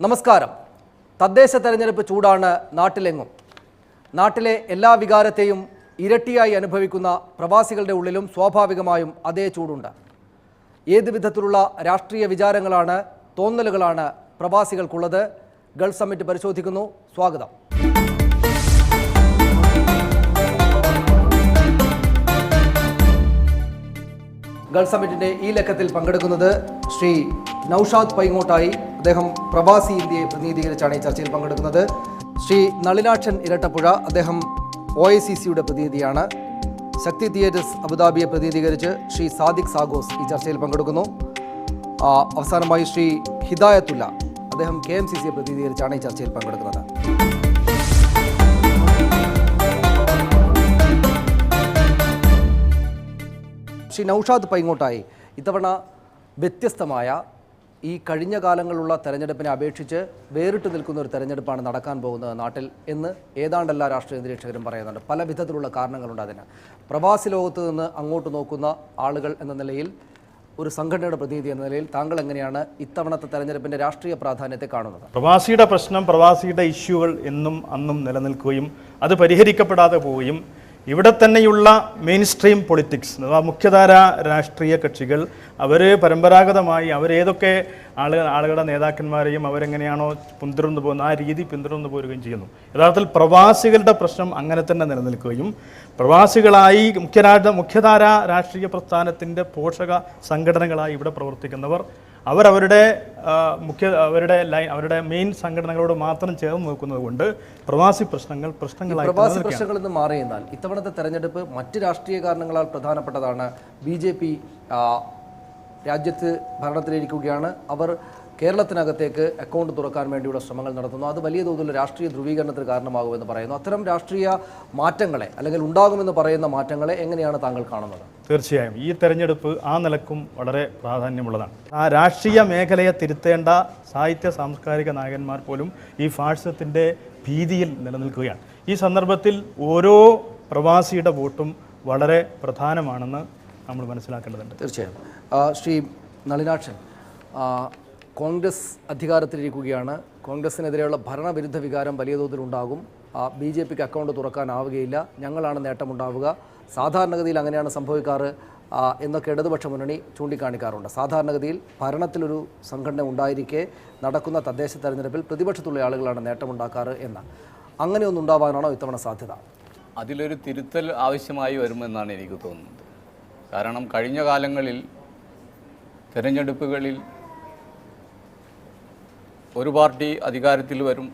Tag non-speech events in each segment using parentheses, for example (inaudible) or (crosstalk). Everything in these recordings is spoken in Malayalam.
നമസ്കാരം. തദ്ദേശ തെരഞ്ഞെടുപ്പ് ചൂടാണ് നാട്ടിലെങ്ങും. നാട്ടിലെ എല്ലാ വികാരത്തെയും ഇരട്ടിയായി അനുഭവിക്കുന്ന പ്രവാസികളുടെ ഉള്ളിലും സ്വാഭാവികമായും അതേ ചൂടുണ്ട്. ഏത് വിധത്തിലുള്ള രാഷ്ട്രീയ വിചാരങ്ങളാണ് തോന്നലുകളാണ് പ്രവാസികൾക്കുള്ളത്? ഗൾഫ് സമ്മിറ്റ് പരിശോധിക്കുന്നു. സ്വാഗതം. ഗൾഫ് സമ്മിറ്റിന്റെ ഈ ലക്കത്തിൽ പങ്കെടുക്കുന്നത് ശ്രീ നൌഷാദ് പൈങ്ങോട്ടായി അദ്ദേഹം പ്രവാസി ഇന്ത്യയെ പ്രതിനിധീകരിച്ചാണ് ഈ ചർച്ചയിൽ പങ്കെടുക്കുന്നത്. ശ്രീ നളിനാക്ഷൻ ഇരട്ടപ്പുഴ അദ്ദേഹം ഒ ഐ സി സിയുടെ പ്രതിനിധിയാണ്. ശക്തി തിയേറ്റേഴ്സ് അബുദാബിയെ പ്രതിനിധീകരിച്ച് ശ്രീ സാദിഖ് സാഗോസ് ഈ ചർച്ചയിൽ പങ്കെടുക്കുന്നു. അവസാനമായി ശ്രീ ഹിദായത്തുല്ല അദ്ദേഹം കെ എം സി സിയെ പ്രതിനിധീകരിച്ചാണ് ഈ ചർച്ചയിൽ പങ്കെടുക്കുന്നത്. ശ്രീ നൌഷാദ് പൈങ്ങോട്ടായി ഇത്തവണ വ്യത്യസ്തമായ ഈ കഴിഞ്ഞ കാലങ്ങളുള്ള തെരഞ്ഞെടുപ്പിനെ അപേക്ഷിച്ച് വേറിട്ട് നിൽക്കുന്ന ഒരു തെരഞ്ഞെടുപ്പാണ് നടക്കാൻ പോകുന്നത് നാട്ടിൽ എന്ന് ഏതാണ്ട് എല്ലാ രാഷ്ട്രീയ നിരീക്ഷകരും പറയുന്നുണ്ട്. പല വിധത്തിലുള്ള കാരണങ്ങളുണ്ട് അതിന്. പ്രവാസി ലോകത്ത് നിന്ന് അങ്ങോട്ട് നോക്കുന്ന ആളുകൾ എന്ന നിലയിൽ ഒരു സംഘടനയുടെ പ്രതിനിധി എന്ന നിലയിൽ താങ്കൾ എങ്ങനെയാണ് ഇത്തവണത്തെ തെരഞ്ഞെടുപ്പിന്റെ രാഷ്ട്രീയ പ്രാധാന്യത്തെ കാണുന്നത്? പ്രവാസിയുടെ പ്രശ്നം പ്രവാസിയുടെ ഇഷ്യൂകൾ എന്നും അന്നും നിലനിൽക്കുകയും അത് പരിഹരിക്കപ്പെടാതെ പോവുകയും ഇവിടെ തന്നെയുള്ള മെയിൻ സ്ട്രീം പൊളിറ്റിക്സ് മുഖ്യധാര രാഷ്ട്രീയ കക്ഷികൾ അവർ പരമ്പരാഗതമായി അവരേതൊക്കെ ആളുകൾ ആളുകളുടെ നേതാക്കന്മാരെയും അവരെങ്ങനെയാണോ പിന്തുടർന്നു പോകുന്ന ആ രീതി പിന്തുടർന്നു പോരുകയും ചെയ്യുന്നു. യഥാർത്ഥത്തിൽ പ്രവാസികളുടെ പ്രശ്നം അങ്ങനെ തന്നെ നിലനിൽക്കുകയും പ്രവാസികളായി മുഖ്യരാജ മുഖ്യധാര രാഷ്ട്രീയ പ്രസ്ഥാനത്തിന്റെ പോഷക സംഘടനകളായി ഇവിടെ പ്രവർത്തിക്കുന്നവർ അവരവരുടെ അവരുടെ മുഖ്യ അവരുടെ ലൈൻ അവരുടെ മെയിൻ സംഘടനകളോട് മാത്രം ചേർന്ന് നോക്കുന്നത് കൊണ്ട് പ്രവാസി പ്രശ്നങ്ങൾ പ്രശ്നങ്ങളായി പ്രവാസി പ്രശ്നങ്ങളിൽ നിന്ന് മാറി എന്നാൽ ഇത്തവണത്തെ തെരഞ്ഞെടുപ്പ് മറ്റ് രാഷ്ട്രീയ കാരണങ്ങളാൽ പ്രധാനപ്പെട്ടതാണ്. ബി ജെ പി രാജ്യത്ത് ഭരണത്തിലിരിക്കുകയാണ്. അവർ കേരളത്തിനകത്തേക്ക് അക്കൗണ്ട് തുറക്കാൻ വേണ്ടിയുള്ള ശ്രമങ്ങൾ നടത്തുന്നു. അത് വലിയ തോതിലുള്ള രാഷ്ട്രീയ ധ്രുവീകരണത്തിന് കാരണമാകുമെന്ന് പറയുന്നു. അത്തരം രാഷ്ട്രീയ മാറ്റങ്ങളെ അല്ലെങ്കിൽ ഉണ്ടാകുമെന്ന് പറയുന്ന മാറ്റങ്ങളെ എങ്ങനെയാണ് താങ്കൾ കാണുന്നത്? തീർച്ചയായും. ഈ തെരഞ്ഞെടുപ്പ് ആ നിലക്കും വളരെ പ്രാധാന്യമുള്ളതാണ്. ആ രാഷ്ട്രീയ മേഖലയെ തിരുത്തേണ്ട സാഹിത്യ സാംസ്കാരിക നായകന്മാർ പോലും ഈ ഫാഷത്തിന്റെ ഭീതിയിൽ നിലനിൽക്കുകയാണ്. ഈ സന്ദർഭത്തിൽ ഓരോ പ്രവാസിയുടെ വോട്ടും വളരെ പ്രധാനമാണെന്ന് നമ്മൾ മനസ്സിലാക്കേണ്ടതുണ്ട്. തീർച്ചയായും. ശ്രീ നളിനാക്ഷൻ കോൺഗ്രസ് അധികാരത്തിലിരിക്കുകയാണ്. കോൺഗ്രസിനെതിരെയുള്ള ഭരണവിരുദ്ധ വികാരം വലിയ തോതിലുണ്ടാകും ബി ജെ പിക്ക് അക്കൗണ്ട് തുറക്കാനാവുകയില്ല. ഞങ്ങളാണ് നേട്ടമുണ്ടാവുക. സാധാരണഗതിയിൽ അങ്ങനെയാണ് സംഭവിക്കാറ്. എന്നൊക്കെ ഇടതുപക്ഷ മുന്നണി ചൂണ്ടിക്കാണിക്കാറുണ്ട്. സാധാരണഗതിയിൽ ഭരണത്തിലൊരു സംഘടന ഉണ്ടായിരിക്കെ നടക്കുന്ന തദ്ദേശ തെരഞ്ഞെടുപ്പിൽ പ്രതിപക്ഷത്തുള്ള ആളുകളാണ് നേട്ടമുണ്ടാക്കാറ് എന്ന്. അങ്ങനെയൊന്നും ഉണ്ടാവാനാണോ ഇത്തവണ സാധ്യത? അതിലൊരു തിരുത്തൽ ആവശ്യമായി വരുമെന്നാണ് എനിക്ക് തോന്നുന്നത്. കാരണം കഴിഞ്ഞ കാലങ്ങളിൽ തിരഞ്ഞെടുപ്പുകളിൽ ഒരു പാർട്ടി അധികാരത്തിൽ വരും.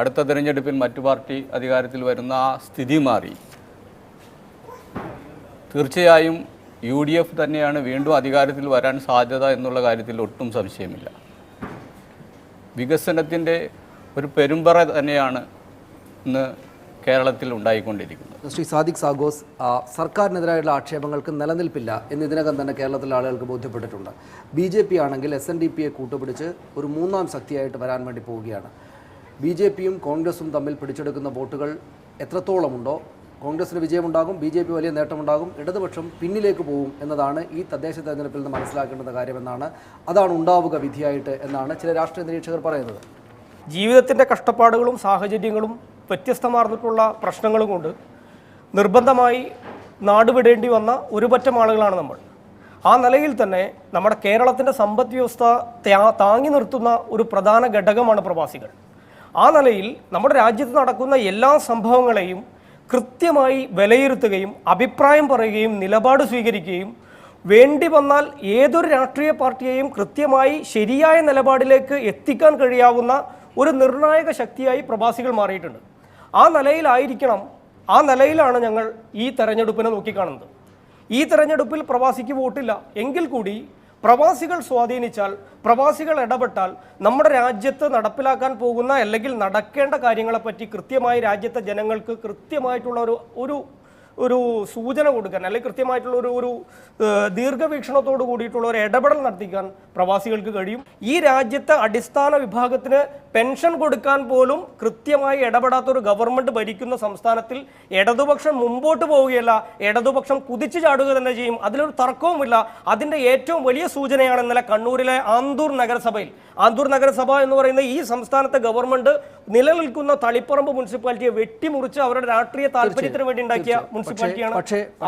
അടുത്ത തിരഞ്ഞെടുപ്പിൽ മറ്റു പാർട്ടി അധികാരത്തിൽ വരുന്ന ആ സ്ഥിതി മാറി. തീർച്ചയായും യു ഡി എഫ് തന്നെയാണ് വീണ്ടും അധികാരത്തിൽ വരാൻ സാധ്യത എന്നുള്ള കാര്യത്തിൽ ഒട്ടും സംശയമില്ല. വികസനത്തിന്റെ ഒരു പെരുമ്പറ തന്നെയാണ് ഇന്ന് കേരളത്തിൽ ഉണ്ടായിക്കൊണ്ടിരിക്കുന്നത്. ശ്രീ സാദിഖ് സാഗോസ് സർക്കാരിനെതിരായുള്ള ആക്ഷേപങ്ങൾക്ക് നിലനിൽപ്പില്ല എന്ന് ഇതിനകം തന്നെ കേരളത്തിലെ ആളുകൾക്ക് ബോധ്യപ്പെട്ടിട്ടുണ്ട്. ബി ജെ പി ആണെങ്കിൽ എസ് എൻ ഡി പിയെ കൂട്ടുപിടിച്ച് ഒരു മൂന്നാം ശക്തിയായിട്ട് വരാൻ വേണ്ടി പോവുകയാണ്. ബി ജെ പിയും കോൺഗ്രസും തമ്മിൽ പിടിച്ചെടുക്കുന്ന വോട്ടുകൾ എത്രത്തോളമുണ്ടോ? കോൺഗ്രസിന് വിജയമുണ്ടാകും ബി ജെ പി വലിയ നേട്ടമുണ്ടാകും ഇടതുപക്ഷം പിന്നിലേക്ക് പോകും എന്നതാണ് ഈ തദ്ദേശ തെരഞ്ഞെടുപ്പിൽ നിന്ന് മനസ്സിലാക്കേണ്ട കാര്യമെന്നാണ്. അതാണ് ഉണ്ടാവുക വിധിയായിട്ട് എന്നാണ് ചില രാഷ്ട്രീയ നിരീക്ഷകർ പറയുന്നത്. ജീവിതത്തിന്റെ കഷ്ടപ്പാടുകളും സാഹചര്യങ്ങളും വ്യത്യസ്തമാർന്നിട്ടുള്ള പ്രശ്നങ്ങളും കൊണ്ട് നിർബന്ധമായി നാടുവിടേണ്ടി വന്ന ഒരുപറ്റം ആളുകളാണ് നമ്മൾ. ആ നിലയിൽ തന്നെ നമ്മുടെ കേരളത്തിന്റെ സമ്പദ് വ്യവസ്ഥ താങ്ങി നിർത്തുന്ന ഒരു പ്രധാന ഘടകമാണ് പ്രവാസികൾ. ആ നിലയിൽ നമ്മുടെ രാജ്യത്ത് നടക്കുന്ന എല്ലാ സംഭവങ്ങളെയും കൃത്യമായി വിലയിരുത്തുകയും അഭിപ്രായം പറയുകയും നിലപാട് സ്വീകരിക്കുകയും വേണ്ടി വന്നാൽ ഏതൊരു രാഷ്ട്രീയ പാർട്ടിയെയും കൃത്യമായി ശരിയായ നിലപാടിലേക്ക് എത്തിക്കാൻ കഴിയാവുന്ന ഒരു നിർണായക ശക്തിയായി പ്രവാസികൾ മാറിയിട്ടുണ്ട്. ആ നിലയിലായിരിക്കണം ആ നിലയിലാണ് ഞങ്ങൾ ഈ തെരഞ്ഞെടുപ്പിനെ നോക്കിക്കാണുന്നത്. ഈ തെരഞ്ഞെടുപ്പിൽ പ്രവാസിക്ക് വോട്ടില്ല. എങ്കിൽ കൂടി പ്രവാസികൾ സ്വാധീനിച്ചാൽ പ്രവാസികൾ ഇടപെട്ടാൽ നമ്മുടെ രാജ്യത്ത് നടപ്പിലാക്കാൻ പോകുന്ന അല്ലെങ്കിൽ നടക്കേണ്ട കാര്യങ്ങളെപ്പറ്റി കൃത്യമായി രാജ്യത്തെ ജനങ്ങൾക്ക് കൃത്യമായിട്ടുള്ള ഒരു ഒരു ഒരു സൂചന കൊടുക്കാൻ അല്ലെങ്കിൽ കൃത്യമായിട്ടുള്ള ഒരു ഒരു ദീർഘവീക്ഷണത്തോട് കൂടിയിട്ടുള്ള ഒരു ഇടപെടൽ നടത്തിക്കാൻ പ്രവാസികൾക്ക് കഴിയും. ഈ രാജ്യത്തെ അടിസ്ഥാന വിഭാഗത്തിന് പെൻഷൻ കൊടുക്കാൻ പോലും കൃത്യമായി ഇടപെടാത്ത ഒരു ഗവൺമെന്റ് ഭരിക്കുന്ന സംസ്ഥാനത്തിൽ ഇടതുപക്ഷം മുമ്പോട്ട് പോവുകയല്ല ഇടതുപക്ഷം കുതിച്ചു ചാടുക തന്നെ ചെയ്യും. അതിലൊരു തർക്കവുമില്ല. അതിന്റെ ഏറ്റവും വലിയ സൂചനയാണ് ഇന്നലെ കണ്ണൂരിലെ ആന്തൂർ നഗരസഭയിൽ. ആന്തൂർ നഗരസഭ എന്ന് പറയുന്ന ഈ സംസ്ഥാനത്തെ ഗവൺമെന്റ് നിലനിൽക്കുന്ന തളിപ്പറമ്പ് മുനിസിപ്പാലിറ്റിയെ വെട്ടിമുറിച്ച് അവരുടെ രാഷ്ട്രീയ താല്പര്യത്തിന് വേണ്ടി ഉണ്ടാക്കിയ മുനിസിപ്പാലിറ്റിയാണ്.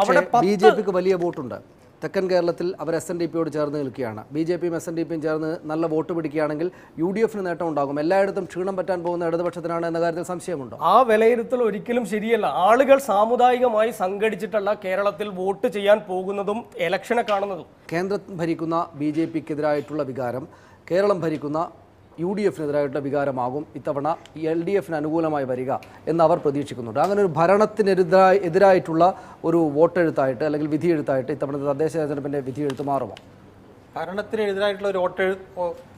അവിടെ ബി പത്ത് ജെ പിക്ക് വലിയ വോട്ടുണ്ട്. തെക്കൻ കേരളത്തിൽ അവർ എസ് എൻ ഡി പിയോട് ചേർന്ന് നിൽക്കുകയാണ്. ബി ജെ പിയും എസ് എൻ ഡി പിയും ചേർന്ന് നല്ല വോട്ട് പിടിക്കുകയാണെങ്കിൽ യു ഡി എഫിന് നേട്ടം ഉണ്ടാകും. എല്ലായിടത്തും ക്ഷീണം പറ്റാൻ പോകുന്ന ഇടതുപക്ഷത്തിനാണ് എന്ന കാര്യത്തിൽ സംശയമുണ്ടോ? ആ വിലയിരുത്തൽ ഒരിക്കലും ശരിയല്ല. ആളുകൾ സാമുദായികമായി സംഘടിച്ചിട്ടല്ല കേരളത്തിൽ വോട്ട് ചെയ്യാൻ പോകുന്നതും ഇലക്ഷനെ കാണുന്നതും. കേന്ദ്രം ഭരിക്കുന്ന ബി ജെ പിക്കെതിരായിട്ടുള്ള വികാരം കേരളം ഭരിക്കുന്ന യു ഡി എഫിനെതിരായിട്ടുള്ള വികാരമാകും ഇത്തവണ എൽ ഡി എഫിന് അനുകൂലമായി വരിക എന്ന് അവർ പ്രതീക്ഷിക്കുന്നുണ്ട്. അങ്ങനെ ഒരു ഭരണത്തിനെതിരായി എതിരായിട്ടുള്ള ഒരു വോട്ടെഴുത്തായിട്ട് അല്ലെങ്കിൽ വിധിയെഴുത്തായിട്ട് ഇത്തവണത്തെ തദ്ദേശ തെരഞ്ഞെടുപ്പിന്റെ വിധിയെഴുത്ത് മാറുമോ? ഭരണത്തിനെതിരായിട്ടുള്ള ഒരു വോട്ടെഴു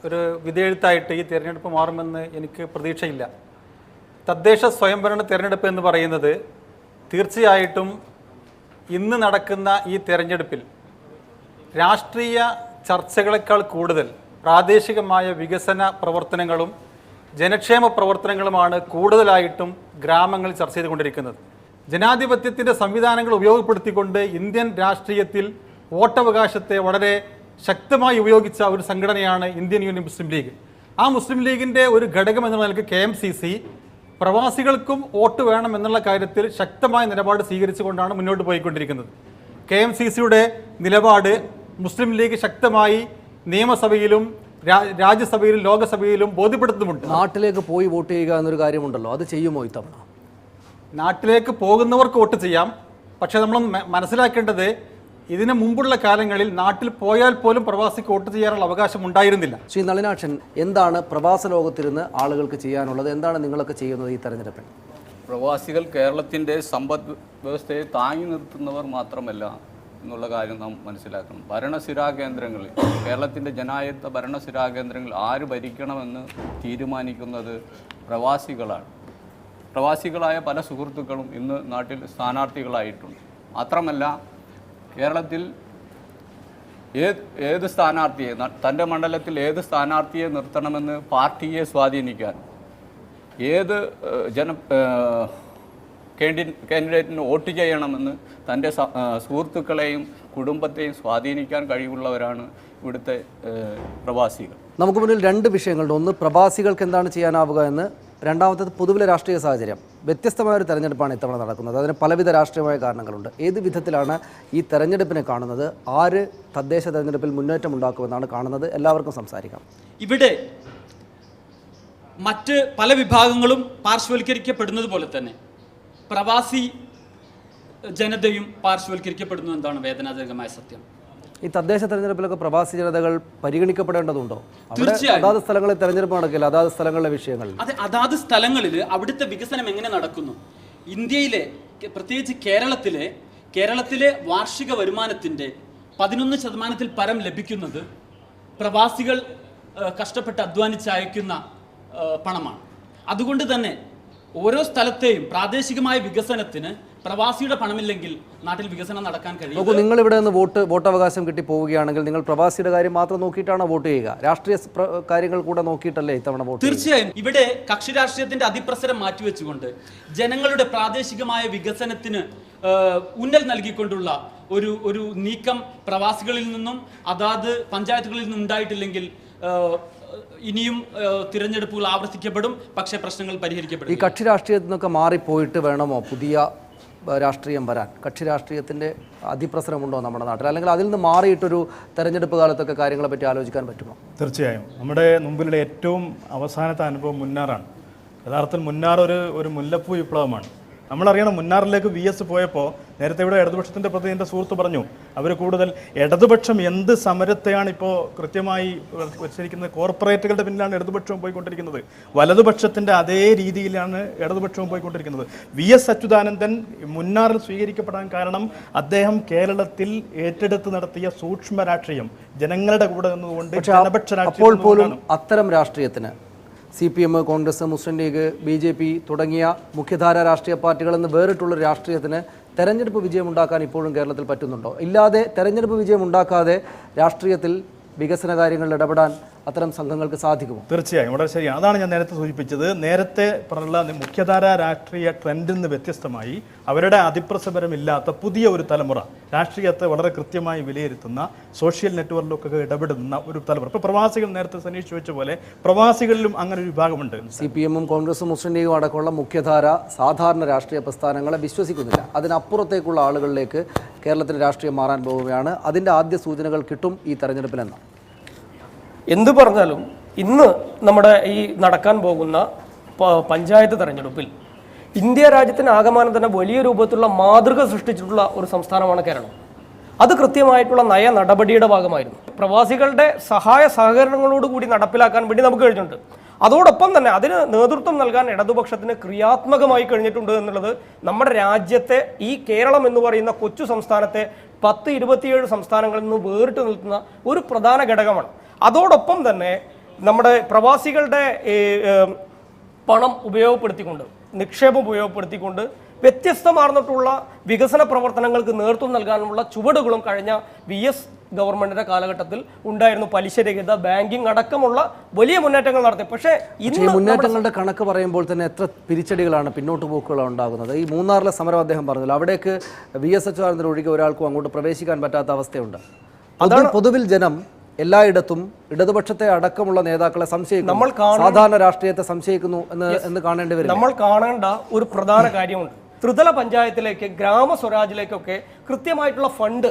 ഒരു വിധിയെഴുത്തായിട്ട് ഈ തിരഞ്ഞെടുപ്പ് മാറുമെന്ന് എനിക്ക് പ്രതീക്ഷയില്ല. തദ്ദേശ സ്വയംഭരണ തിരഞ്ഞെടുപ്പ് എന്ന് പറയുന്നത് തീർച്ചയായിട്ടും ഇന്ന് നടക്കുന്ന ഈ തിരഞ്ഞെടുപ്പിൽ രാഷ്ട്രീയ ചർച്ചകളെക്കാൾ കൂടുതൽ പ്രാദേശികമായ വികസന പ്രവർത്തനങ്ങളും ജനക്ഷേമ പ്രവർത്തനങ്ങളുമാണ് കൂടുതലായിട്ടും ഗ്രാമങ്ങളിൽ ചർച്ച ചെയ്തുകൊണ്ടിരിക്കുന്നത്. ജനാധിപത്യത്തിന്റെ സംവിധാനങ്ങൾ ഉപയോഗപ്പെടുത്തിക്കൊണ്ട് ഇന്ത്യൻ രാഷ്ട്രീയത്തിൽ വോട്ടവകാശത്തെ വളരെ ശക്തമായി ഉപയോഗിച്ച ഒരു സംഘടനയാണ് ഇന്ത്യൻ യൂണിയൻ മുസ്ലിം ലീഗ്. ആ മുസ്ലിം ലീഗിന്റെ ഒരു ഘടകം എന്നുള്ള നിലയ്ക്ക് കെ എം സി സി പ്രവാസികൾക്കും വോട്ട് വേണം എന്നുള്ള കാര്യത്തിൽ ശക്തമായ നിലപാട് സ്വീകരിച്ചുകൊണ്ടാണ് മുന്നോട്ട് പോയിക്കൊണ്ടിരിക്കുന്നത്. കെ എം സി സിയുടെ നിലപാട് മുസ്ലിം ലീഗ് ശക്തമായി നിയമസഭയിലും രാജ്യസഭയിലും ലോകസഭയിലും ബോധ്യപ്പെടുത്തുന്നുണ്ട് നാട്ടിലേക്ക് പോയി വോട്ട് ചെയ്യുക എന്നൊരു കാര്യമുണ്ടല്ലോ. അത് ചെയ്യുമോ ഇത്തവണ? നാട്ടിലേക്ക് പോകുന്നവർക്ക് വോട്ട് ചെയ്യാം. പക്ഷേ നമ്മൾ മനസ്സിലാക്കേണ്ടത് ഇതിനു മുമ്പുള്ള കാലങ്ങളിൽ നാട്ടിൽ പോയാൽ പോലും പ്രവാസിക്ക് വോട്ട് ചെയ്യാനുള്ള അവകാശം ഉണ്ടായിരുന്നില്ല. ശ്രീ നളിനാക്ഷൻ എന്താണ് പ്രവാസ ലോകത്തിരുന്ന് ആളുകൾക്ക് ചെയ്യാനുള്ളത്? എന്താണ് നിങ്ങളൊക്കെ ചെയ്യുന്നത് ഈ തെരഞ്ഞെടുപ്പിൽ? പ്രവാസികൾ കേരളത്തിന്റെ സമ്പദ് വ്യവസ്ഥയെ താങ്ങി നിർത്തുന്നവർ മാത്രമല്ല എന്നുള്ള കാര്യം നാം മനസ്സിലാക്കണം. ഭരണസിരാ കേന്ദ്രങ്ങളിൽ കേരളത്തിന്റെ ജനായത്ത ഭരണസിരാ കേന്ദ്രങ്ങൾ ആര് ഭരിക്കണമെന്ന് തീരുമാനിക്കുന്നത് പ്രവാസികളാണ്. പ്രവാസികളായ പല സുഹൃത്തുക്കളും ഇന്ന് നാട്ടിൽ സ്ഥാനാർത്ഥികളായിട്ടുണ്ട്. മാത്രമല്ല കേരളത്തിൽ ഏത് ഏത് സ്ഥാനാർത്ഥിയെ തന്റെ മണ്ഡലത്തിൽ ഏത് സ്ഥാനാർത്ഥിയെ നിർത്തണമെന്ന് പാർട്ടിയെ സ്വാധീനിക്കാൻ ഏത് ജന കാൻഡിഡേറ്റിന് വോട്ട് ചെയ്യണമെന്ന് തന്റെ സുഹൃത്തുക്കളെയും കുടുംബത്തെയും സ്വാധീനിക്കാൻ കഴിവുള്ളവരാണ് ഇവിടുത്തെ പ്രവാസികൾ. നമുക്ക് മുന്നിൽ രണ്ട് വിഷയങ്ങളുണ്ട്. ഒന്ന് പ്രവാസികൾക്ക് എന്താണ് ചെയ്യാനാവുക എന്ന് രണ്ടാമത്തത് പൊതുവിലെ രാഷ്ട്രീയ സാഹചര്യം. വ്യത്യസ്തമായ ഒരു തെരഞ്ഞെടുപ്പാണ് ഇത്തവണ നടക്കുന്നത്. അതിന് പലവിധ രാഷ്ട്രീയമായ കാരണങ്ങളുണ്ട്. ഏത് വിധത്തിലാണ് ഈ തെരഞ്ഞെടുപ്പിനെ കാണുന്നത്? ആര് തദ്ദേശ തെരഞ്ഞെടുപ്പിൽ മുന്നേറ്റം ഉണ്ടാക്കുമെന്നാണ് കാണുന്നത്? എല്ലാവർക്കും സംസാരിക്കാം. ഇവിടെ മറ്റ് പല വിഭാഗങ്ങളും പാർശ്വവൽക്കരിക്കപ്പെടുന്നത് പോലെ തന്നെ പ്രവാസി ജനതയും പാർശ്വവൽക്കരിക്കപ്പെടുന്നു എന്നാണ് വേദനാജനകമായ സത്യം. ഈ തദ്ദേശ തെരഞ്ഞെടുപ്പിലൊക്കെ പ്രവാസി ജനതകൾ പരിഗണിക്കപ്പെടേണ്ടതുണ്ടോ? തീർച്ചയായും. അതാത് സ്ഥലങ്ങളിൽ തെരഞ്ഞെടുപ്പ് നടക്കില്ല അതാത് സ്ഥലങ്ങളിലെ വിഷയങ്ങൾ. അതെ അതാത് സ്ഥലങ്ങളിൽ അവിടുത്തെ വികസനം എങ്ങനെ നടക്കുന്നു? ഇന്ത്യയിലെ പ്രത്യേകിച്ച് കേരളത്തിലെ കേരളത്തിലെ വാർഷിക വരുമാനത്തിന്റെ പതിനൊന്ന് ശതമാനത്തിൽ പരം ലഭിക്കുന്നത് പ്രവാസികൾ കഷ്ടപ്പെട്ട് അധ്വാനിച്ച് അയക്കുന്ന പണമാണ്. അതുകൊണ്ട് തന്നെ ഓരോ സ്ഥലത്തെയും പ്രാദേശികമായ വികസനത്തിന് പ്രവാസിയുടെ പണമില്ലെങ്കിൽ നാട്ടിൽ വികസനം നടക്കാൻ കഴിയും നോക്കൂ നിങ്ങൾ ഇവിടെ നിന്ന് വോട്ട് വോട്ടവകാശം കിട്ടി പോവുകയാണെങ്കിൽ നിങ്ങൾ പ്രവാസിയുടെ കാര്യം മാത്രം നോക്കിയിട്ടാണ് വോട്ട് ചെയ്യുക? രാഷ്ട്രീയ കാര്യങ്ങൾ കൂടെ നോക്കിയിട്ടല്ലേ ഇത്തവണ വോട്ട്? തീർച്ചയായും. ഇവിടെ കക്ഷി രാഷ്ട്രീയത്തിന്റെ അതിപ്രസരം മാറ്റിവെച്ചുകൊണ്ട് ജനങ്ങളുടെ പ്രാദേശികമായ വികസനത്തിന് ഉന്നൽ ഊന്നൽ നൽകിക്കൊണ്ടുള്ള ഒരു ഒരു നീക്കം പ്രവാസികളിൽ നിന്നും അതാത് പഞ്ചായത്തുകളിൽ നിന്നും ഉണ്ടായിട്ടില്ലെങ്കിൽ ഇനിയും തിരഞ്ഞെടുപ്പുകൾ ആവർത്തിക്കപ്പെടും പക്ഷേ പ്രശ്നങ്ങൾ പരിഹരിക്കപ്പെടും. ഈ കക്ഷി രാഷ്ട്രീയത്തിൽ നിന്നൊക്കെ മാറിപ്പോയിട്ട് വേണമോ പുതിയ രാഷ്ട്രീയം വരാൻ? കക്ഷി രാഷ്ട്രീയത്തിന്റെ അതിപ്രസരമുണ്ടോ നമ്മുടെ നാട്ടിൽ? അല്ലെങ്കിൽ അതിൽ നിന്ന് മാറിയിട്ടൊരു തെരഞ്ഞെടുപ്പ് കാലത്തൊക്കെ കാര്യങ്ങളെ പറ്റി ആലോചിക്കാൻ പറ്റുമോ? തീർച്ചയായും. നമ്മുടെ മുമ്പിലുള്ള ഏറ്റവും അവസാനത്തെ അനുഭവം മുന്നാറാണ്. യഥാർത്ഥത്തിൽ മുന്നാർ ഒരു ഒരു മുല്ലപ്പൂ വിപ്ലവമാണ്. നമ്മളറിയണം മുന്നാറിലേക്ക് വി എസ് പോയപ്പോൾ നേരത്തെ ഇവിടെ ഇടതുപക്ഷത്തിന്റെ പ്രതി എന്റെ സുഹൃത്ത് പറഞ്ഞു അവർ കൂടുതൽ ഇടതുപക്ഷം എന്ത് സമരത്തെയാണ് ഇപ്പോൾ കൃത്യമായി വെച്ചിരിക്കുന്നത്? കോർപ്പറേറ്റുകളുടെ പിന്നിലാണ് ഇടതുപക്ഷവും പോയിക്കൊണ്ടിരിക്കുന്നത്. വലതുപക്ഷത്തിന്റെ അതേ രീതിയിലാണ് ഇടതുപക്ഷവും പോയിക്കൊണ്ടിരിക്കുന്നത്. വി എസ് അച്യുതാനന്ദൻ മുന്നാറിൽ സ്വീകരിക്കപ്പെടാൻ കാരണം അദ്ദേഹം കേരളത്തിൽ ഏറ്റെടുത്ത് നടത്തിയ സൂക്ഷ്മ രാഷ്ട്രീയം ജനങ്ങളുടെ കൂടെ നിന്നുകൊണ്ട് ജനപക്ഷ അപ്പോൾ പോലും അത്തരം രാഷ്ട്രീയത്തിന് C P M Congress Muslim League B J P തുടങ്ങിയ മുഖ്യധാര രാഷ്ട്രീയ പാർട്ടികളിൽ നിന്ന് വേറിട്ടുള്ള രാഷ്ട്രീയത്തിന് തെരഞ്ഞെടുപ്പ് വിജയം ഉണ്ടാക്കാൻ ഇപ്പോഴും കേരളത്തിൽ പറ്റുന്നുണ്ടോ? ഇല്ലാതെ തെരഞ്ഞെടുപ്പ് വിജയം ഉണ്ടാക്കാതെ രാഷ്ട്രീയത്തിൽ വികസന കാര്യങ്ങളിൽ ഇടപെടാൻ അത്തരം സംഘങ്ങൾക്ക് സാധിക്കുമോ? തീർച്ചയായും. വളരെ ശരിയാണ്. അതാണ് ഞാൻ നേരത്തെ സൂചിപ്പിച്ചത്. നേരത്തെ പറഞ്ഞുള്ള മുഖ്യധാര രാഷ്ട്രീയ ട്രെൻഡിൽ നിന്ന് വ്യത്യസ്തമായി അവരുടെ അതിപ്രസരമില്ലാത്ത പുതിയ ഒരു തലമുറ രാഷ്ട്രീയത്തെ വളരെ കൃത്യമായി വിലയിരുത്തുന്ന സോഷ്യൽ നെറ്റ്വർക്കിലൊക്കെ ഇടപെടുന്ന ഒരു തലമുറ. ഇപ്പോൾ പ്രവാസികൾ നേരത്തെ സനീഷ് ചോദിച്ച പോലെ പ്രവാസികളിലും അങ്ങനെ ഒരു വിഭാഗമുണ്ട്. സി പി എമ്മും കോൺഗ്രസും മുസ്ലിം ലീഗും അടക്കമുള്ള മുഖ്യധാര സാധാരണ രാഷ്ട്രീയ പ്രസ്ഥാനങ്ങളെ വിശ്വസിക്കുന്നില്ല. അതിനപ്പുറത്തേക്കുള്ള ആളുകളിലേക്ക് കേരളത്തിലെ രാഷ്ട്രീയം മാറാൻ പോവുകയാണ്. അതിന്റെ ആദ്യ സൂചനകൾ കിട്ടും ഈ തെരഞ്ഞെടുപ്പിലെന്ന്. എന്ത് പറഞ്ഞാലും ഇന്ന് നമ്മുടെ ഈ നടക്കാൻ പോകുന്ന പഞ്ചായത്ത് തെരഞ്ഞെടുപ്പിൽ ഇന്ത്യ രാജ്യത്തിന് ആകമാനം തന്നെ വലിയ രൂപത്തിലുള്ള മാതൃക സൃഷ്ടിച്ചിട്ടുള്ള ഒരു സംസ്ഥാനമാണ് കേരളം. അത് കൃത്യമായിട്ടുള്ള നയ നടപടിയുടെ ഭാഗമായിരുന്നു. പ്രവാസികളുടെ സഹായ സഹകരണങ്ങളോട് കൂടി നടപ്പിലാക്കാൻ വേണ്ടി നമുക്ക് കഴിഞ്ഞിട്ടുണ്ട്. അതോടൊപ്പം തന്നെ അതിന് നേതൃത്വം നൽകാൻ ഇടതുപക്ഷത്തിന് ക്രിയാത്മകമായി കഴിഞ്ഞിട്ടുണ്ട് എന്നുള്ളത് നമ്മുടെ രാജ്യത്തെ ഈ കേരളം എന്ന് പറയുന്ന കൊച്ചു സംസ്ഥാനത്തെ പത്ത് ഇരുപത്തിയേഴ് സംസ്ഥാനങ്ങളിൽ നിന്ന് വേറിട്ട് നിൽക്കുന്ന ഒരു പ്രധാന ഘടകമാണ്. അതോടൊപ്പം തന്നെ നമ്മുടെ പ്രവാസികളുടെ പണം ഉപയോഗപ്പെടുത്തിക്കൊണ്ട് നിക്ഷേപം ഉപയോഗപ്പെടുത്തിക്കൊണ്ട് വ്യത്യസ്തമാർന്നിട്ടുള്ള വികസന പ്രവർത്തനങ്ങൾക്ക് നേതൃത്വം നൽകാനുള്ള ചുവടുകളും കഴിഞ്ഞ വി എസ് ഗവൺമെന്റിന്റെ കാലഘട്ടത്തിൽ ഉണ്ടായിരുന്നു. പലിശരഹിത ബാങ്കിങ് അടക്കമുള്ള വലിയ മുന്നേറ്റങ്ങൾ നടത്തി. പക്ഷേ ഈ ഇന്ന് മുന്നേറ്റങ്ങളുടെ കണക്ക് പറയുമ്പോൾ തന്നെ എത്ര പിരിച്ചടികളാണ് പിന്നോട്ട് പോക്കുകളാണ് ഉണ്ടാകുന്നത്. ഈ മൂന്നാറിലെ സമരം അദ്ദേഹം പറഞ്ഞല്ലോ അവിടേക്ക് വി എസ് അച്യുതാനന്ദൻ ഒഴികെ ഒരാൾക്കും അങ്ങോട്ട് പ്രവേശിക്കാൻ പറ്റാത്ത അവസ്ഥയുണ്ട്. അതാണ് പൊതുവിൽ ജനം എല്ലായിടത്തും ഇടതുപക്ഷത്തെ അടക്കമുള്ള നേതാക്കളെ സംശയിക്കുന്നു. നമ്മൾ സാധാരണ രാഷ്ട്രീയത്തെ സംശയിക്കുന്നു എന്ന് എന്ന് കാണേണ്ടി വരും നമ്മൾ കാണേണ്ട ഒരു പ്രധാന കാര്യമുണ്ട്. ത്രിതല പഞ്ചായത്തിലേക്ക് ഗ്രാമസ്വരാജിലേക്കൊക്കെ കൃത്യമായിട്ടുള്ള ഫണ്ട്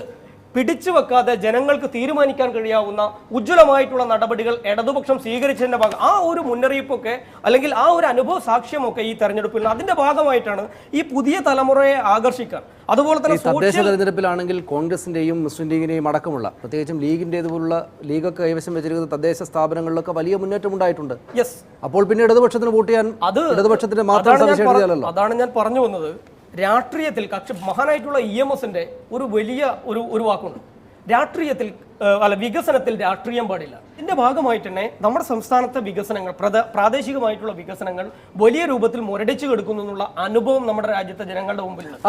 പിടിച്ചു വെക്കാതെ ജനങ്ങൾക്ക് തീരുമാനിക്കാൻ കഴിയാവുന്ന ഉജ്ജ്വലമായിട്ടുള്ള നടപടികൾ ഇടതുപക്ഷം സ്വീകരിച്ചതിന്റെ ഭാഗം ആ ഒരു മുന്നറിയിപ്പൊക്കെ അല്ലെങ്കിൽ ആ ഒരു അനുഭവ സാക്ഷ്യമൊക്കെ ഈ തെരഞ്ഞെടുപ്പിൽ അതിന്റെ ഭാഗമായിട്ടാണ് ഈ പുതിയ തലമുറയെ ആകർഷിക്കാൻ. അതുപോലെ തന്നെ തദ്ദേശ തെരഞ്ഞെടുപ്പിലാണെങ്കിൽ കോൺഗ്രസിന്റെയും മുസ്ലിം ലീഗിന്റെയും അടക്കമുള്ള പ്രത്യേകിച്ചും ലീഗിന്റെതുപോലുള്ള ലീഗൊക്കെ കൈവശം വെച്ചിരിക്കുന്ന തദ്ദേശ സ്ഥാപനങ്ങളിലൊക്കെ വലിയ മുന്നേറ്റം ഉണ്ടായിട്ടുണ്ട്. യെസ് അപ്പോൾ പിന്നെ ഇടതുപക്ഷത്തിന് വോട്ട് ചെയ്യാൻ അത് ഇടതുപക്ഷത്തിന്റെ മാത്രം അതാണ് ഞാൻ പറഞ്ഞു വന്നത്. രാഷ്ട്രീയത്തിൽ കക്ഷി മഹാനായിട്ടുള്ള ഇ എം എസിന്റെ ഒരു വലിയ ഒരു ഒരു വാക്കുണ്ട്. രാഷ്ട്രീയത്തിൽ അല്ല വികസനത്തിൽ രാഷ്ട്രീയം പാടില്ല. ഇതിന്റെ ഭാഗമായിട്ട് തന്നെ നമ്മുടെ സംസ്ഥാനത്തെ വികസനങ്ങൾ പ്രാദേശികമായിട്ടുള്ള വികസനങ്ങൾ വലിയ രൂപത്തിൽ മുരടിച്ചു കിടക്കുന്നു എന്നുള്ള അനുഭവം നമ്മുടെ രാജ്യത്തെ ജനങ്ങളുടെ മുമ്പിലുണ്ട്.